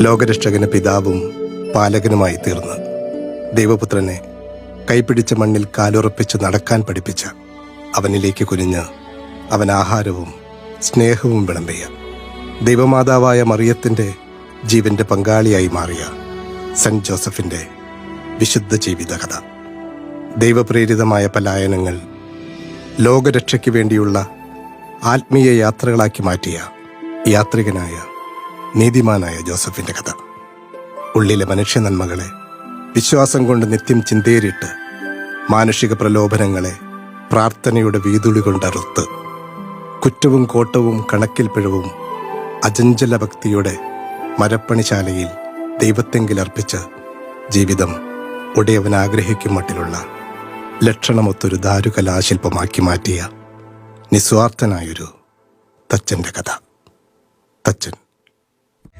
ലോകരക്ഷകന് പിതാവും പാലകനുമായി തീർന്ന് ദൈവപുത്രനെ കൈപിടിച്ച മണ്ണിൽ കാലുറപ്പിച്ച് നടക്കാൻ പഠിപ്പിച്ച അവനിലേക്ക് കുനിഞ്ഞ് അവൻ ആഹാരവും സ്നേഹവും വിളമ്പിയ. ദൈവമാതാവായ മറിയത്തിന്റെ ജീവന്റെ പങ്കാളിയായി മാറിയ സെന്റ് ജോസഫിന്റെ വിശുദ്ധ ജീവിതകഥ. ദൈവപ്രേരിതമായ പലായനങ്ങൾ ലോകരക്ഷയ്ക്ക് വേണ്ടിയുള്ള ആത്മീയ യാത്രകളാക്കി മാറ്റിയ യാത്രികനായ നീതിമാനായ ജോസഫിന്റെ കഥ. ഉള്ളിലെ മനുഷ്യ നന്മകളെ വിശ്വാസം കൊണ്ട് നിത്യം ചിന്തേറിട്ട് മാനുഷിക പ്രലോഭനങ്ങളെ പ്രാർത്ഥനയുടെ വീതുളി കൊണ്ടറുത്ത് കുറ്റവും കോട്ടവും കണക്കിൽ പിഴവും അജഞ്ചല ഭക്തിയുടെ മരപ്പണിശാലയിൽ ദൈവത്തെങ്കിൽ അർപ്പിച്ച് ജീവിതം ഒടിയവൻ ആഗ്രഹിക്കും മട്ടിലുള്ള ലക്ഷണമൊത്തൊരു ദാരുകലാശില്പമാക്കി മാറ്റിയ നിസ്വാർത്ഥനായൊരു തച്ചന്റെ കഥ. തച്ചൻ.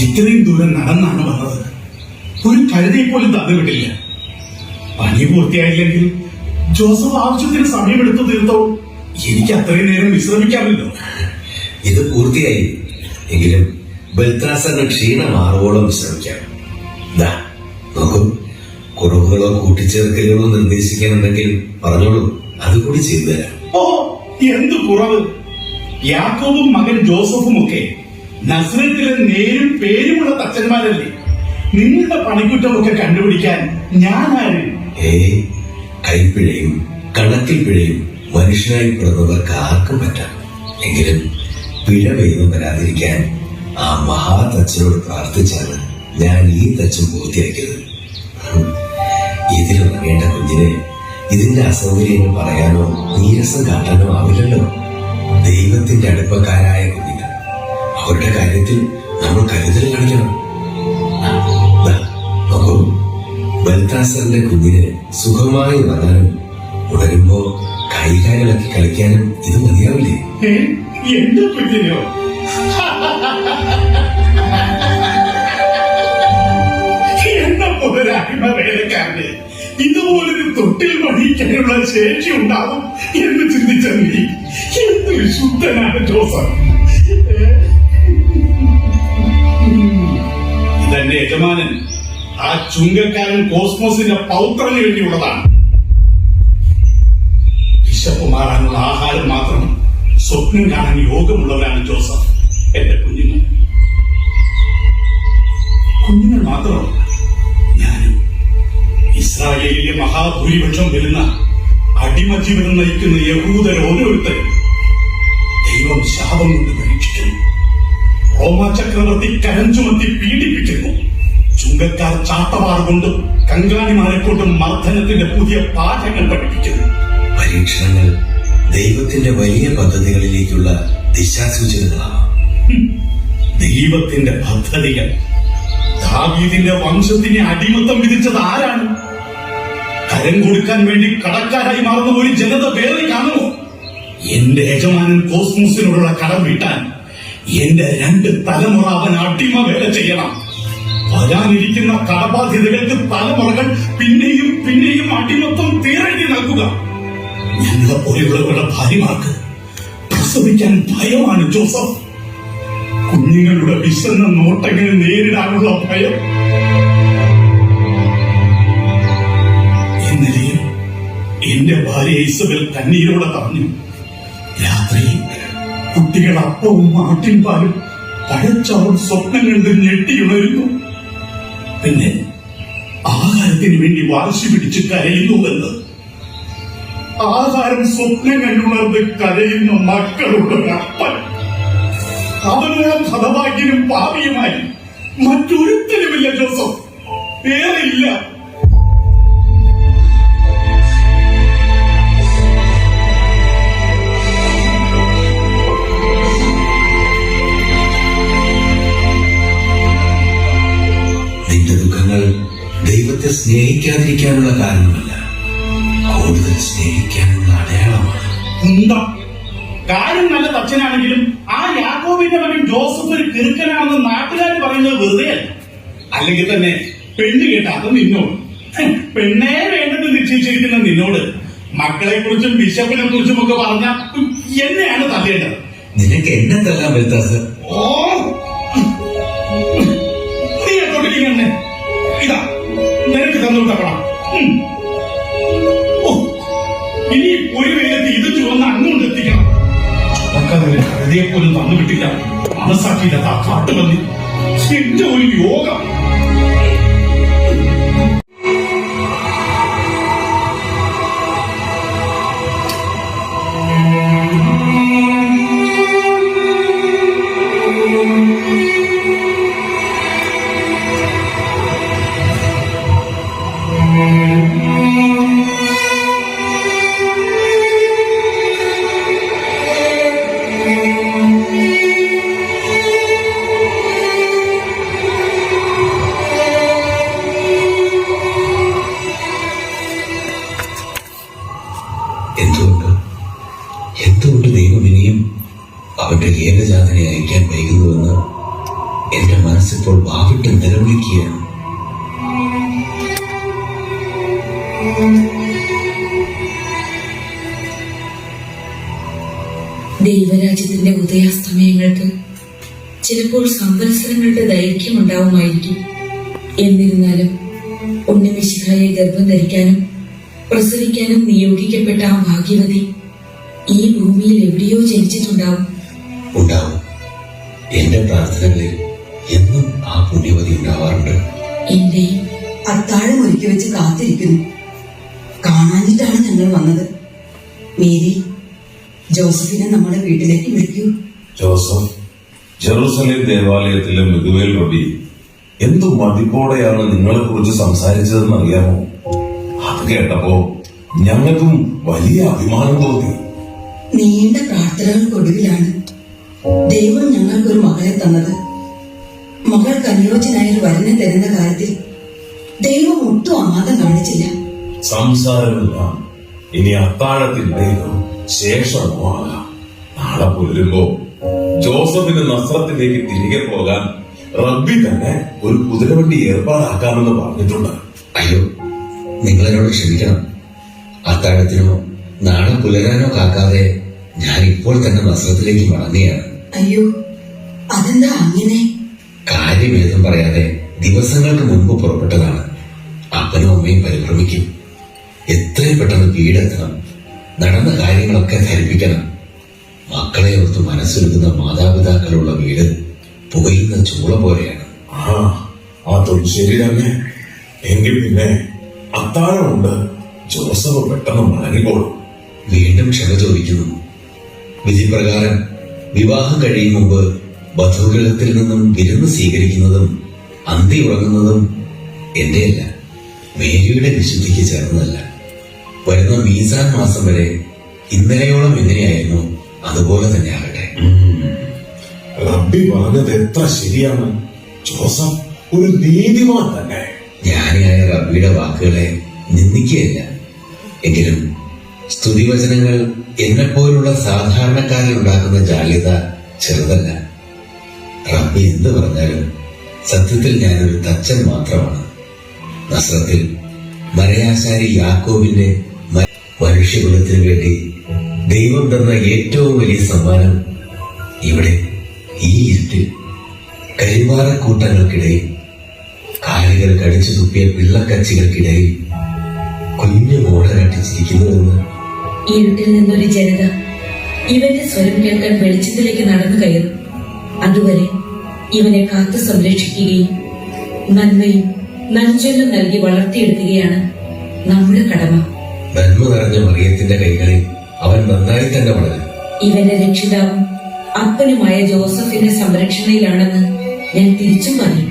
ഇത്രയും ദൂരം നടന്നാണ് വന്നത്. ഒരു കഴുതയെ പോലും തന്നുവിട്ടില്ല പണി പൂർത്തിയായില്ലെങ്കിൽ ജോസഫ് ആവശ്യത്തിന് സമയമെടുത്തു തീർത്തോ? എനിക്ക് അത്രയും നേരം വിശ്രമിക്കാമല്ലോ. ഇത് പൂർത്തിയായി. എങ്കിലും ബൽത്രാസറിന് ക്ഷീണം മാറുവോളം വിശ്രമിക്കാം. ദാ നോക്കൂ. കുറവുകളോ കൂട്ടിച്ചേർക്കലുകളോ നിർദ്ദേശിക്കാനുണ്ടെങ്കിൽ പറഞ്ഞോളൂ. അതുകൂടി ചെയ്തു തരാം. ഓ എന്ത് കുറവ്? യാക്കോബും മകൻ ജോസഫും ഒക്കെ നസ്രത്തിലെ നേരും പേരുമുള്ള തച്ചന്മാരല്ലേ? നിങ്ങളുടെ പണിക്കുറ്റമൊക്കെ കണ്ടുപിടിക്കാൻ ഞാനാര്? ഏ കൈപ്പിഴയും കണക്കിൽ പിഴയും മനുഷ്യനായി പിറന്നവർക്ക് ആർക്കും പറ്റാം. എങ്കിലും പിഴ വരാതിരിക്കാൻ ആ മഹാതച്ചനോട് പ്രാർത്ഥിച്ചാണ് ഞാൻ ഈ തച്ചൻ പൂർത്തിയാക്കിയത്. ഇതിലുറങ്ങേണ്ട കുഞ്ഞിന് ഇതിന്റെ അസൗകര്യങ്ങൾ പറയാനോ നീരസം കാട്ടാനോ ആവില്ലല്ലോ. ദൈവത്തിന്റെ അടുപ്പക്കാരായ അവരുടെ കാര്യത്തിൽ നമ്മൾ കരുതൽ കാണിക്കണം. നോക്കൂ. കുഞ്ഞിന് സുഖമായി ഉറങ്ങാനും ഉണരുമ്പോ കൈകാലിളക്കി കളിക്കാനും ഇത് മതിയാവില്ലേ? ഇതുപോലൊരു തൊട്ടിൽ വഹിക്കാനുള്ള ശേഷി ഉണ്ടാവും എന്ന് ചിന്തിച്ച നീ. എന്തൊരു ശുദ്ധനാണ് ജോസഫ്. ഇതെന്റെ യജമാനൻ ആ ചുങ്കക്കാരൻ കോസ്മോസിന്റെ പൗത്രന് വേണ്ടിയുള്ളതാണ് വിശപ്പ് മാറാനുള്ള ആഹാരം മാത്രം സ്വപ്നം കാണാൻ യോഗമുള്ളവരാണ് ജോസഫ് എന്റെ കുഞ്ഞുങ്ങൾ. കുഞ്ഞുങ്ങൾ മാത്രമല്ല ഞാനും ഇസ്രായേലിലെ മഹാഭൂരിപക്ഷം വരുന്ന അടിമജീവനം നയിക്കുന്ന യഹൂദർ ഓരോരുത്തരും ദൈവം ശാപം കൊണ്ട് പരീക്ഷിക്കുന്നു. റോമാ ചക്രവർത്തി കരഞ്ചുമത്തി പീഡിപ്പിക്കുന്നു. ചുങ്കക്കാർ ചാട്ടവാർ കൊണ്ടും കങ്കാണിമാരെ കൊണ്ടും മർദ്ദനത്തിന്റെ പുതിയ പാഠങ്ങൾ പഠിപ്പിക്കുന്നു. പരീക്ഷണങ്ങൾ ദൈവത്തിന്റെ വലിയ പദ്ധതികളിലേക്കുള്ള ദിശാസൂചനകളാണ്. ദൈവത്തിന്റെ പദ്ധതികൾ. ദാവീദിന്റെ വംശത്തിന് അടിമത്തം വിധിച്ചത് ആരാണ്? കരം കൊടുക്കാൻ വേണ്ടി കടക്കാരായി മാറുന്ന ഒരു ജനത വേറെ കാണുമോ? എന്റെ യജമാനൻ കോസ്മോസിനോടുള്ള കടം വീട്ടാൻ എന്റെ രണ്ട് തലമുറ അവൻ അടിമ വേല ചെയ്യണം. വരാനിരിക്കുന്ന കടബാധ്യതകൾക്ക് തലമുറകൾ പിന്നെയും പിന്നെയും അടിമത്തം തീരണ്ടി നൽകുക. ഞങ്ങളെ പോലെയുള്ളവരുടെ ഭാര്യമാർക്ക് പ്രസവിക്കാൻ ഭയമാണ് ജോസഫ്. കുഞ്ഞുങ്ങളുടെ വിശന്ന നോട്ടങ്ങൾ നേരിടാനുള്ള ഭയം. ഇന്നലെയും എന്റെ ഭാര്യ ഈസബൽ കണ്ണീരോടെ പറഞ്ഞു രാത്രി കുട്ടികൾ അപ്പവും ആട്ടിൻപാലും പഴച്ചവർ സ്വപ്നം കണ്ട് ഞെട്ടിയുണരുന്നു. പിന്നെ ആഹാരത്തിന് വേണ്ടി വാശി പിടിച്ച് കരയുന്നുവെന്ന്. ആഹാരം സ്വപ്നം കണ്ടുണർന്ന് കരയുന്ന മക്കളുടെ അപ്പൻ. അവനോളം ഹതഭാഗ്യനും പാപിയുമായി മറ്റൊരുത്തരുമില്ല ജോസഫ്. വേറെ ഇല്ല അല്ലെങ്കിൽ തന്നെ പെണ്ണ് കേട്ടാ അത് നിന്നോട്. പെണ്ണെ വേണ്ടെന്ന് നിശ്ചയിച്ചിരിക്കുന്ന നിന്നോട്. മക്കളെ കുറിച്ചും ബിഷപ്പിനെ കുറിച്ചും ഒക്കെ പറഞ്ഞ എന്നെയാണ് തല്ലേണ്ടത്. നിനക്ക് എന്നെ തല്ലാൻ വരുത്താസ് ഓ നീ എത്തോട്ടിരിക്കണേ ഇതാ നിനക്ക് തന്നുവിട്ട പണം. ഇനി ഒരു വേലത്ത് ഇത് ചുവന്ന് അങ്ങോട്ട് എത്തിക്കണം. ചുമക്കതിന് കഴുതിയെ പോലും തന്നു കിട്ടില്ല മനസ്സാക്കിയില്ല കാട്ടുപന്നി. എന്റെ ഒരു യോഗം. ചിലപ്പോൾ സംവത്സരങ്ങളുടെ ദൈർഘ്യം ഉണ്ടാവുമായിരിക്കും എന്നിരുന്നാലും ഉണ്ണിമിശിഹായെ ഗർഭം ധരിക്കാനും പ്രസവിക്കാനും നിയോഗിക്കപ്പെട്ട ആ ഭാഗ്യവതി ഈ ഭൂമിയിൽ എവിടെയോ ജനിച്ചിട്ടുണ്ടാവും. ഉണ്ടാവും. എന്റെ പ്രാർത്ഥനകളിൽ എന്നും ആ പുണ്യവതി ഉണ്ടാവാറുണ്ട്. എന്റെയും അത്താഴം ഒരുക്കി വെച്ച് കാത്തിരിക്കുന്നു. കാണാനിട്ടാണ് ഞങ്ങൾ വന്നത്. മേരി ജോസഫിനെ നമ്മുടെ വീട്ടിലേക്ക് വിളിക്കൂ. ജോസഫ് ജെറൂസലേം ദേവാലയത്തിലെ മികുവേൽ റബി എന്തു മതിപ്പോടെയാണ് നിങ്ങളെ കുറിച്ച് സംസാരിച്ചതെന്ന് അറിയാമോ? അത് കേട്ടപ്പോ ഞങ്ങൾക്കും വലിയ അഭിമാനം തോന്നി. നീണ്ട പ്രാർത്ഥനകൾക്കൊടുവിലാണ് ദൈവം ഞങ്ങൾക്കൊരു മകളെ തന്നത്. മകൾക്ക് അനുയോജ്യനായ ഒരു വരനെ തരുന്ന കാര്യത്തിൽ ദൈവം ഒട്ടും ആദം കാണിച്ചില്ല. സംസാരമില്ല. ഇനി അത്താഴത്തിനിടയിലോ ശേഷമോ ആകാം. നാളെ പുലരുമ്പോ ജോസഫിന് നസ്രത്തിലേക്ക് തിരികെ പോകാൻ റബ്ബി തന്നെ ഒരു കുതിരവണ്ടി ഏർപ്പാടാക്കാമെന്ന് പറഞ്ഞിട്ടുണ്ട്. അയ്യോ നിങ്ങൾ എന്നോട് ക്ഷമിക്കണം. അത്താഴത്തിനോ നാളെ പുലരാനോ കാക്കാതെ ഞാൻ ഇപ്പോൾ തന്നെ നസ്രത്തിലേക്ക് മടങ്ങുകയാണ്. അയ്യോ അതെന്താ അങ്ങനെ? കാര്യമേതും പറയാതെ ദിവസങ്ങൾക്ക് മുൻപ് പുറപ്പെട്ടതാണ്. അപ്പനും അമ്മയും പരിഭ്രമിക്കും. എത്രയും പെട്ടെന്ന് വീടെത്തണം നടന്ന കാര്യങ്ങളൊക്കെ ധരിപ്പിക്കണം. മക്കളെ ഓർത്ത് മനസ്സൊരുക്കുന്ന മാതാപിതാക്കളുള്ള വീട് പുകയുന്ന ചൂള പോലെയാണ്. ആ അതും ശരി തന്നെ. എങ്കിൽ പിന്നെ അത്താഴമുണ്ട്. ജോസഫ് പെട്ടെന്ന് മടങ്ങിക്കോളും. വീണ്ടും ക്ഷമ ചോദിക്കുന്നു. വിധിപ്രകാരം വിവാഹം കഴിയും മുമ്പ് ബധുഗ്രഹത്തിൽ നിന്നും വിരുന്ന് സ്വീകരിക്കുന്നതും അന്തി ഉറങ്ങുന്നതും എന്റെയല്ല മേരിയുടെ വിശുദ്ധിക്ക് ചേർന്നതല്ല. വരുന്ന മീസാൻ മാസം വരെ ഇന്നലെയോളം എങ്ങനെയായിരുന്നു? അതുപോലെ തന്നെ ആകട്ടെ. റബ്ബി പറഞ്ഞത് എത്ര ശരിയാണ്? ജോസഫ് ഒരു നീതിമാൻ തന്നെ ജ്ഞാനിയായ റബ്ബിയുടെ വാക്കുകളെ നിന്ദിക്കുകയല്ല. എങ്കിലും സ്തുതിവചനങ്ങൾ എന്നെപ്പോലുള്ള സാധാരണക്കാരിൽ ഉണ്ടാക്കുന്ന ജാള്യത ചെറുതല്ല. റബ്ബി എന്ത് പറഞ്ഞാലും സത്യത്തിൽ ഞാനൊരു തച്ചൻ മാത്രമാണ്. നസ്രത്തിൽ മരയാശാരി യാക്കോബിന്റെ മനുഷ്യകുലത്തിന് മനുഷ്യകുലത്തിനു വേണ്ടി ദൈവം തന്ന ഏറ്റവും വലിയ സമ്മാനം ഇവിടെ ഈ ഇരുട്ടിൽ കരിമാറക്കൂട്ടങ്ങൾക്കിടയിൽ കാലുകൾ കടിച്ചു തുപ്പിയ പിള്ളക്കച്ചികൾക്കിടയിൽ കുഞ്ഞു മോടനാട്ടിച്ചിരിക്കുന്നുവെന്ന് ഇരുട്ടിൽ നിന്നൊരു ജനത ഇവന്റെ സ്വരം കേൾക്കാൻ വെളിച്ചത്തിലേക്ക് നടന്നു കയറും. അതുവരെ ഇവനെ കാത്തു സംരക്ഷിക്കുകയും നന്മയും നഞ്ചൊല്ലും നൽകി വളർത്തിയെടുക്കുകയാണ് നമ്മുടെ കടമ. നന്മ നിറഞ്ഞ മറിയത്തിന്റെ കൈകളിൽ അവൻ നന്നായി തന്നെ വളരും. ഇവന്റെ രക്ഷിതാവും അപ്പനുമായ ജോസഫിന്റെ സംരക്ഷണയിലാണെന്ന് ഞാൻ തിരിച്ചും പറയും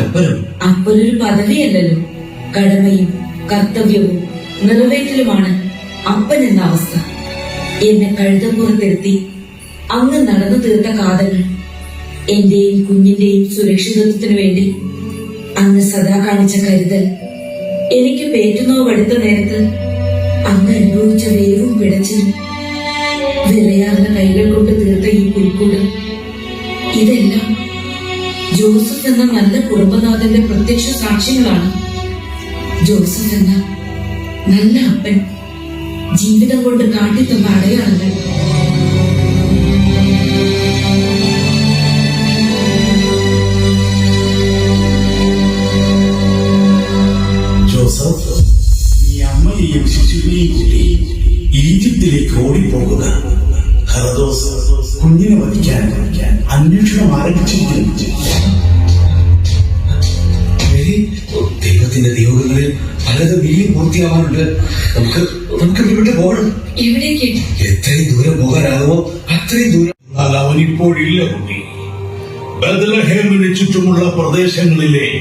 അപ്പനും. അപ്പനൊരു പദവിയല്ലല്ലോ. കടമയും കർത്തവ്യവും നിറവേറ്റലുമാണ് അപ്പൻ എന്ന അവസ്ഥ. എന്നെ കഴുതപ്പുറത്തിരുത്തി അങ്ങ് നടന്നു തീർത്ത കാതങ്ങൾ എന്റെയും കുഞ്ഞിന്റെയും സുരക്ഷിതത്വത്തിനു വേണ്ടി സദാ കാണിച്ച കരുതൽ. എനിക്ക് പേറ്റുനോവെടുത്ത നേരത്ത് അങ്ങ് അനുഭവിച്ച വേവും പിടച്ചിലും വിറയാർന്ന കൈകൾ കൊണ്ട് തീർത്ത ഈ പുൽക്കൂട് ഇതെല്ലാം ജോസഫ് എന്ന നല്ല കുടുംബനാഥന്റെ പ്രത്യക്ഷ സാക്ഷ്യങ്ങളാണ്. ജോസഫ് എന്ന നല്ല അപ്പൻ ജീവിതം കൊണ്ട് കാട്ടിത്തന്ന അടയാളങ്ങൾ. എവിടേക്ക്? എത്രയും ദൂരം പോകാനാകുമോ അത്രയും ദൂരം? അവൻ ഇപ്പോഴില്ല കുട്ടി. ബദലഹേമിന് ചുറ്റുമുള്ള പ്രദേശങ്ങളിലെ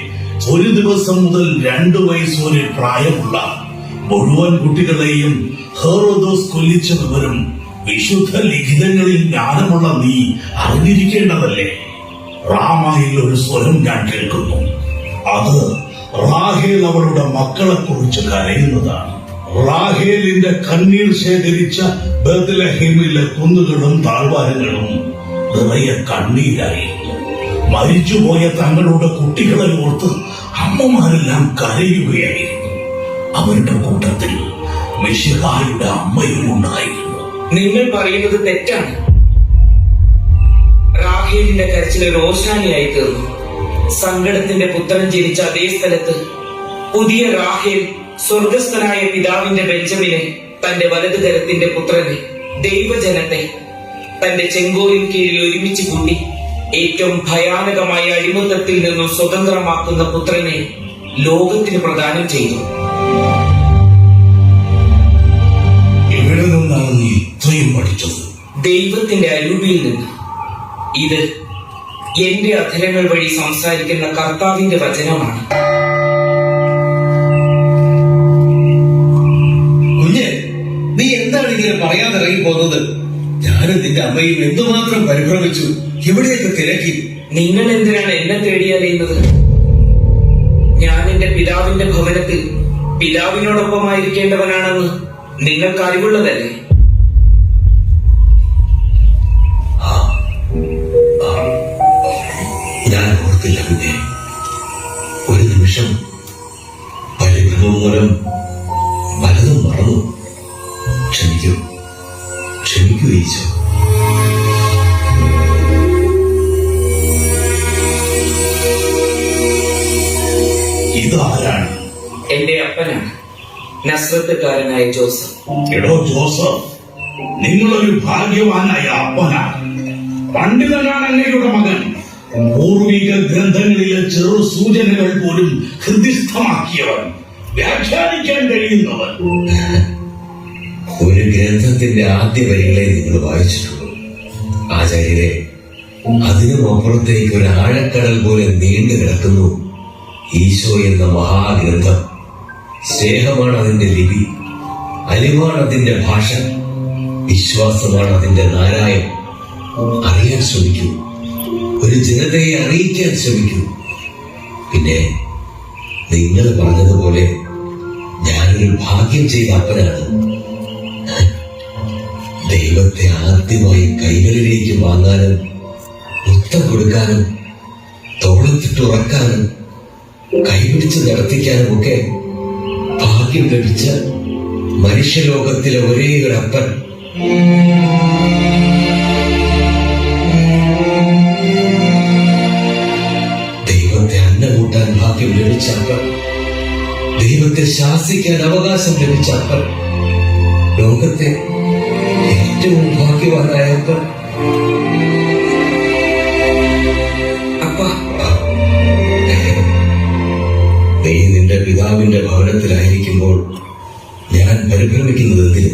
ഒരു ദിവസം മുതൽ രണ്ടു വയസ്സ് വരെ പ്രായമുള്ള മുഴുവൻ കുട്ടികളെയും ഹെറോദോസ് കൊല്ലിച്ച വിവരം വിശുദ്ധ ലിഖിതങ്ങളിൽ ജ്ഞാനമുള്ള നീ അറിഞ്ഞിരിക്കേണ്ടതല്ലേ? റാമായിൽ ഒരു സ്വരം ഞാൻ കേൾക്കുന്നു. അത് റാഹേൽ അവളുടെ മക്കളെ കുറിച്ച് കരയുന്നതാണ്. റാഹേലിന്റെ കണ്ണീർ ശേഖരിച്ച ബദലഹേമിലെ കുന്നുകളും താഴ്വാരങ്ങളും നിറയെ കണ്ണീരായി. മരിച്ചുപോയ തങ്ങളുടെ കുട്ടികളെ ഓർത്ത് അമ്മമാരെല്ലാം കരയുകയായിരുന്നു അവരുടെ കൂട്ടത്തിൽ മിഷിഹായുടെ അമ്മയും ഉണ്ടായിരുന്നു. നിങ്ങൾ പറയുന്നത് തെറ്റാണ്. റാഹേലിന്റെ കരച്ചിൽ റോഷാനിയായി തീർന്നു. സങ്കടത്തിന്റെ പുത്രൻ ജനിച്ച അതേ സ്ഥലത്ത് പുതിയ റാഹേൽ സ്വർഗസ്ഥനായ പിതാവിന്റെ ബെഞ്ചമിനെ തന്റെ വലതു കരത്തിന്റെ പുത്രനെ ദൈവജനത്തെ തന്റെ ചെങ്കോലിൻ കീഴിൽ ഒരുമിച്ച് കൂട്ടി ഏറ്റവും ഭയാനകമായ അടിമത്തത്തിൽ നിന്നും സ്വതന്ത്രമാക്കുന്ന പുത്രനെ ലോകത്തിന് പ്രദാനം ചെയ്തു. എവിടെ നിന്നാണ് നീ ഇത്രയും പഠിച്ചത്? ദൈവത്തിന്റെ അരൂപിയിൽ നിന്ന്. ഇത് എന്റെ അധരങ്ങൾ വഴി സംസാരിക്കുന്ന കർത്താവിന്റെ വചനമാണ്. ഇങ്ങനെ പറയാതെ ഇറങ്ങി പോകുന്നത്. ഞാനും നിന്റെ അമ്മയും എന്തുമാത്രം പരിഭ്രമിച്ചു? എവിടെയൊക്കെ തിരക്കി. നിങ്ങൾ എന്തിനാണ് എന്നെ തേടി അറിയുന്നത്? ഞാൻ എന്റെ പിതാവിന്റെ ഭവനത്തിൽ പിതാവിനോടൊപ്പമായിരിക്കേണ്ടവനാണെന്ന് നിങ്ങൾക്ക് അറിവുള്ളതല്ലേ? ഞാൻ ഓർത്തില്ല പിന്നെ. ഒരു നിമിഷം പരിഭ്രമം മൂലം പലതും മറന്നു. ക്ഷമിക്കൂ. ക്ഷമിക്കൂ ഈശോ ഇതാരാണ്? എന്റെ അപ്പനാണ്. നസ്രത്തുകാരനായ ജോസഫ്. എടോ ജോസഫ് നിങ്ങളൊരു ഭാഗ്യവാനായ അപ്പനാണ്. പണ്ഡിതനാണ് അങ്ങയുടെ മകൻ. പൂർവിക ഗ്രന്ഥങ്ങളിലെ ചെറു സൂചനകൾ പോലും ഹൃദിസ്ഥമാക്കിയവൻ വ്യാഖ്യാനിക്കാൻ കഴിയുന്നവൻ. ഒരു ഗ്രന്ഥത്തിന്റെ ആദ്യ വരികളെ നിങ്ങൾ വായിച്ചിട്ടുള്ളൂ. ആചാര്യരെ അതിനും അപ്പുറത്തേക്ക് ഒരു ആഴക്കടൽ പോലെ നീണ്ടു കിടക്കുന്നു ഈശോ എന്ന മഹാഗ്രന്ഥം. സ്നേഹമാണ് അതിന്റെ ലിപി അലിവാണ് അതിന്റെ ഭാഷ വിശ്വാസമാണ് അതിന്റെ നാരായം അറിയാൻ ശ്രമിക്കൂ ഒരു ജനതയെ അറിയിക്കാൻ ശ്രമിക്കൂ. പിന്നെ നിങ്ങൾ പറഞ്ഞതുപോലെ ഞാനൊരു ഭാഗ്യം ചെയ്ത അപ്പനാണ്. ദൈവത്തെ ആദ്യമായി കൈകളിലേക്ക് വാങ്ങാനും മുത്തം കൊടുക്കാനും തോളത്തിട്ട് ഉറക്കാനും കൈപിടിച്ച് നടത്തിക്കാനും ഒക്കെ ഭാഗ്യം ലഭിച്ച മനുഷ്യലോകത്തിലെ ഒരേ ഒരു അപ്പൻ. ദൈവത്തെ അന്നം കൂട്ടാൻ ഭാഗ്യം ലഭിച്ച അപ്പൻ. ദൈവത്തെ ശാസിക്കാൻ അവകാശം ലഭിച്ച അപ്പൻ. ഭാഗ്യം പ്രാപിക്കുവാനായപ്പോ അപ്പ നീ നിന്റെ പിതാവിന്റെ ഭവനത്തിലായിരിക്കുമ്പോൾ ഞാൻ പരിഭ്രമിക്കുന്നത് എന്തിന്